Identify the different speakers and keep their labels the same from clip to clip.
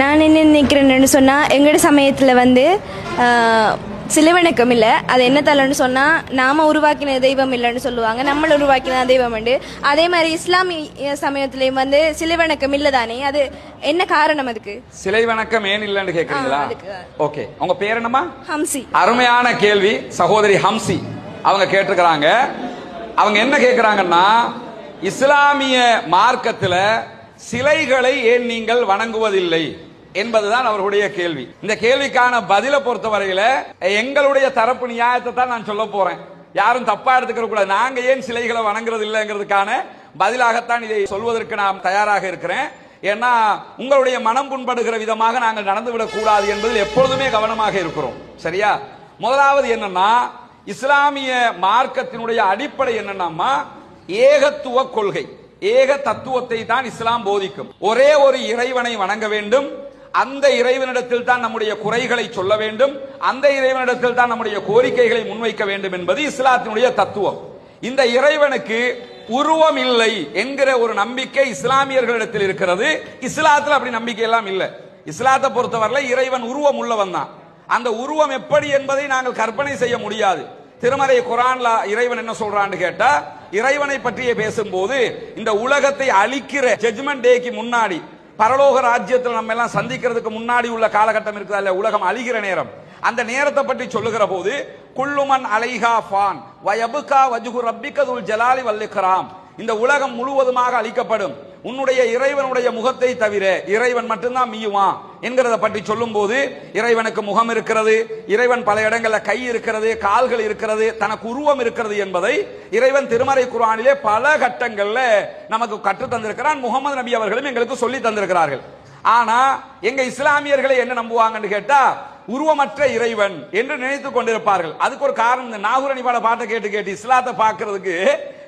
Speaker 1: நான் என்ன நினைக்கிறேன்னு சொன்னால் எங்களோட சமயத்தில் வந்து சிலுவணக்கம் இல்லை. அது என்ன தலன்னு சொன்னால் நாம உருவாக்கின தெய்வம் இல்லைன்னு சொல்லுவாங்க. நம்மள உருவாக்கின தெய்வம் உண்டு. அதே மாதிரி இஸ்லாமிய சமயத்திலையும் வந்து சிலுவணக்கம் இல்லை தானே அது என்ன காரணம் அதுக்கு?
Speaker 2: சிலை வணக்கம் ஏன் இல்லைன்னு
Speaker 1: அதுக்கு.
Speaker 2: ஓகே. உங்க பேர் என்னம்மா?
Speaker 1: ஹம்சி.
Speaker 2: அருமையான கேள்வி. சகோதரி ஹம்சி. அவங்க கேட்டிருக்கிறாங்க. அவங்க என்ன கேக்குறாங்கன்னா இஸ்லாமிய மார்க்கத்துல சிலைகளை ஏன் நீங்கள் வணங்குவதில்லை என்பதுதான் அவர்களுடைய கேள்வி. இந்த கேள்விக்கான பதிலை பொறுத்தவரையில எங்களுடைய தரப்பு நியாயத்தை தான் நான் சொல்ல போறேன். யாரும் தப்பா எடுத்துக்கிற கூடாது. நாங்க ஏன் சிலைகளை வணங்குறது இல்லைங்கிறதுக்கான பதிலாகத்தான் இதை சொல்வதற்கு நான் தயாராக இருக்கிறேன். ஏன்னா உங்களுடைய மனம் புண்படுகிற விதமாக நாங்கள் நடந்துவிடக் கூடாது என்பதில் எப்பொழுதுமே கவனமாக இருக்கிறோம். சரியா? முதலாவது என்னன்னா இஸ்லாமிய மார்க்கத்தினுடைய அடிப்படை என்னன்னா ஏகத்துவ கொள்கை. ஏக தத்துவத்தை தான் இஸ்லாம் போதிக்கும். ஒரே ஒரு இறைவனை வணங்க வேண்டும். அந்த இறைவனிடத்தில் தான் நம்முடைய குறைகளை சொல்ல வேண்டும். அந்த இறைவனிடத்தில் தான் நம்முடைய கோரிக்கைகளை முன்வைக்க வேண்டும் என்பது இஸ்லாத்தினுடைய தத்துவம். இந்த இறைவனுக்கு உருவம் இல்லை என்கிற ஒரு நம்பிக்கை இஸ்லாமியர்களிடத்தில் இருக்கிறது. இஸ்லாத்தில் அப்படி நம்பிக்கை எல்லாம் இல்லை. இஸ்லாத்தை பொறுத்தவரையில் இறைவன் உருவம் உள்ளவன் தான். அந்த உருவம் எப்படி என்பதை நாங்கள் கற்பனை செய்ய முடியாது. திருமறை குரான்ல இறைவன் என்ன சொல்றான்னு கேட்டா இறைவனை பற்றிய பேசும்போது இந்த உலகத்தை அழிக்கிற ஜட்ஜ்மெண்ட் டேக்கு முன்னாடி பரலோக ராஜ்யத்தில் நம்ம எல்லாம் சந்திக்கிறதுக்கு முன்னாடி உள்ள காலகட்டம் இருக்குதா இல்ல உலகம் அழிகிற நேரம். அந்த நேரத்தை பற்றி சொல்லுகிற போது குள்ளுமன் அலைஹா ஃபான் வயபுகா வஜுகு ரப்பிகதுல் ஜலாலி வல்லிக்ராம். இந்த உலகம் முழுவதுமாக அழிக்கப்படும். உன்னுடைய இறைவனுடைய முகத்தை தவிர இறைவன் மட்டும்தான் மீயுவான் என்கிறத பற்றி சொல்லும் போது இறைவனுக்கு முகம் இருக்கிறது இறைவன் பல இடங்களில் கை இருக்கிறது கால்கள் இருக்கிறது தனக்கு உருவம் இருக்கிறது என்பதை இறைவன் திருமறை குரானிலே பல கட்டங்களில் நமக்கு கற்று தந்திருக்கிறான். முகமது நபி அவர்களும் எங்களுக்கு சொல்லி தந்திருக்கிறார்கள். ஆனா எங்க இஸ்லாமியர்களை என்ன நம்புவாங்கன்னு கேட்டா உருவமற்ற இறைவன் என்று நினைத்துக் கொண்டிருப்பார்கள். அதுக்கு ஒரு காரணம் இந்த நாகூர் அணிபாட பாட்டை கேட்டு கேட்டு இஸ்லாத்தை பார்க்கறதுக்கு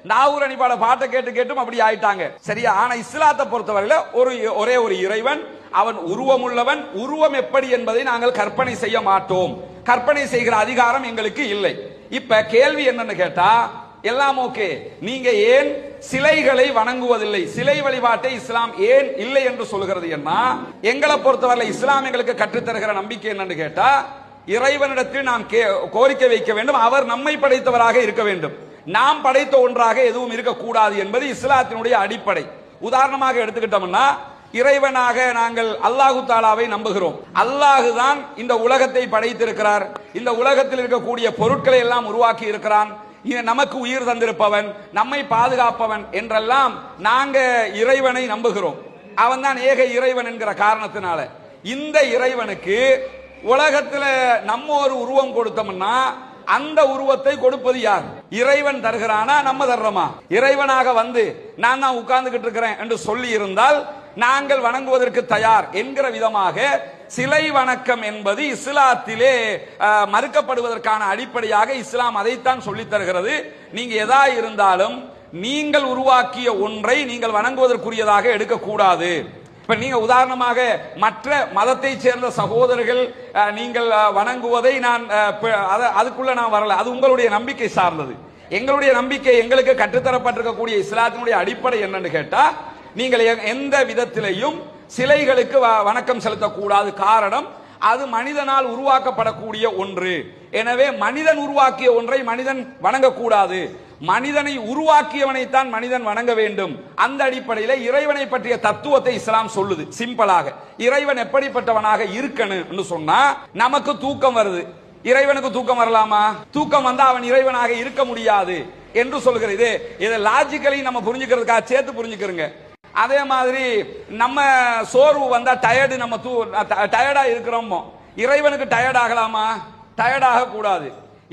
Speaker 2: நாகூர் அணிப்பாட பாட்டை கேட்டு கேட்டும் அப்படி ஆயிட்டாங்க. சரியா? ஆனா இஸ்லாத்தை பொறுத்தவரையில ஒரு ஒரே ஒரு இறைவன் அவன் உருவமுள்ளவன். உருவம் எப்படி என்பதை நாங்கள் கற்பனை செய்ய மாட்டோம். கற்பனை செய்கிற அதிகாரம் எங்களுக்கு இல்லை. இப்ப கேள்வி என்னன்னு கேட்டா எல்லாம் ஓகே. நீங்க ஏன் சிலைகளை வணங்குவதில்லை? சிலை வழிபாட்டை இஸ்லாம் ஏன் இல்லை என்று சொல்கிறது என்ன? எங்களை பொறுத்தவரை இஸ்லாம் எங்களுக்கு கற்றுத்தருகிற நம்பிக்கை என்னன்னு கேட்டா இறைவனிடத்தில் நாம் கே- கோரிக்கை வைக்க வேண்டும். அவர் நம்மை படைத்தவராக இருக்க வேண்டும். நாம் படைத்த ஒன்றாக எதுவும் இருக்கக்கூடாது என்பது இஸ்லாத்தினுடைய அடிப்படை. உதாரணமாக எடுத்துக்கிட்டோம்னா இறைவனாக நாங்கள் அல்லாஹு தாலாவை நம்புகிறோம். அல்லாஹு தான் இந்த உலகத்தை படைத்திருக்கிறார். இந்த உலகத்தில் இருக்கக்கூடிய பொருட்களை எல்லாம் உருவாக்கி இருக்கிறான். இது நமக்கு உயிர் தந்திருப்பவன் நம்மை பாதுகாப்பவன் என்றெல்லாம் நாங்க இறைவனை நம்புகிறோம். அவன் தான் ஏக இறைவன் என்கிற காரணத்தினால. இந்த இறைவனுக்கு உலகத்தில் நம்ம ஒரு உருவம் கொடுத்தோம்னா அந்த உருவத்தை கொடுப்பது யார்? இறைவன் தருகிறானா? நம்ம தர்றோமா? இறைவனாக வந்து நான் தான் உட்கார்ந்துகிட்டு இருக்கிறேன் என்று சொல்லி இருந்தால் நாங்கள் வணங்குவதற்கு தயார் என்கிற விதமாக சிலை வணக்கம் என்பது இஸ்லாத்திலே மறுக்கப்படுவதற்கான அடிப்படையாக இஸ்லாம் அதைத்தான் சொல்லித் தருகிறது. நீங்க எதா இருந்தாலும் நீங்கள் உருவாக்கிய ஒன்றை நீங்கள் வணங்குவதற்குரியதாக எடுக்கக்கூடாது. இப்ப நீங்க உதாரணமாக மற்ற மதத்தை சேர்ந்த சகோதரர்கள் நீங்கள் வணங்குவதை நான் அதுக்குள்ள நான் வரல. அது உங்களுடைய நம்பிக்கை சார்ந்தது. எங்களுடைய நம்பிக்கை எங்களுக்கு கற்றுத்தரப்பட்டிருக்கக்கூடிய இஸ்லாத்தினுடைய அடிப்படை என்னன்னு கேட்டா நீங்கள் எந்த விதத்திலையும் சிலைகளுக்கு வ- வணக்கம் செலுத்தக்கூடாது. காரணம் அது மனிதனால் உருவாக்கப்படக்கூடிய ஒன்று. எனவே மனிதன் உருவாக்கிய ஒன்றை மனிதன் வணங்கக்கூடாது. மனிதனை உருவாக்கியவனைத்தான் மனிதன் வணங்க வேண்டும். அந்த அடிப்படையில் இறைவனை பற்றிய தத்துவத்தை இஸ்லாம் சொல்லுது சிம்பிளாக. இறைவன் எப்படிப்பட்டவனாக இருக்கணும்னு சொன்னா நமக்கு தூக்கம் வருது. இறைவனுக்கு தூக்கம் வரலாமா? தூக்கம் வந்தா அவன் இறைவனாக இருக்க முடியாது என்று சொல்கிறது இதை லாஜிக்கலி நம்ம புரிஞ்சுக்கிறதுக்காக சேர்த்து புரிஞ்சுக்கிறோங்க. அதே மாதிரி நம்ம சோர்வு வந்தா டயர்டு நம்ம தூ டயர்டா இருக்கிறோமோ? இறைவனுக்கு டயர்ட் ஆகலாமா? டயர்டாக கூடாது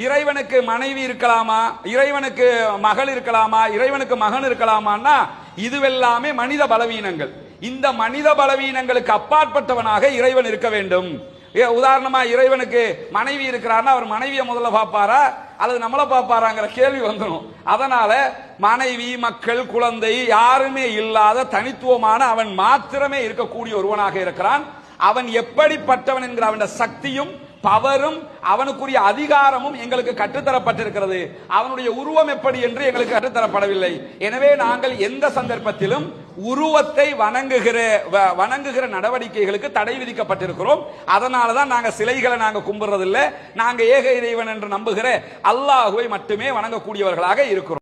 Speaker 2: இறைவனுக்கு மனைவி இருக்கலாமா? இறைவனுக்கு மகள் இருக்கலாமா? இறைவனுக்கு மகன் இருக்கலாமான்னா இதுவெல்லாமே மனித பலவீனங்கள். இந்த மனித பலவீனங்களுக்கு அப்பாற்பட்டவனாக இறைவன் இருக்க வேண்டும். உதாரணமா இறைவனுக்கு மனைவி இருக்கிறார்னா அவர் மனைவியை முதல்ல பார்ப்பாரா? அல்லது நம்மளை பார்ப்பாராங்கிற கேள்வி வந்துடும் அதனால மனைவி மக்கள் குழந்தை யாருமே இல்லாத தனித்துவமான அவன் மாத்திரமே இருக்கக்கூடிய ஒருவனாக இருக்கிறான். அவன் எப்படிப்பட்டவன் என்கிற அவன் சக்தியும் பவரும் அவனுக்குரிய அதிகாரமும் எங்களுக்கு கற்றுத்தரப்பட்டிருக்கிறது. அவனுடைய உருவம் எப்படி என்று எங்களுக்கு கற்றுத்தரப்படவில்லை. எனவே நாங்கள் எந்த சந்தர்ப்பத்திலும் உருவத்தை வணங்குகிற வ- வணங்குகிற நடவடிக்கைகளுக்கு தடை விதிக்கப்பட்டிருக்கிறோம். அதனால தான் நாங்கள் சிலைகளை நாங்கள் கும்பிடுறதில்ல. நாங்கள் ஏக இறைவன் என்று நம்புகிற அல்லாஹுவை மட்டுமே வணங்கக்கூடியவர்களாக இருக்கிறோம்.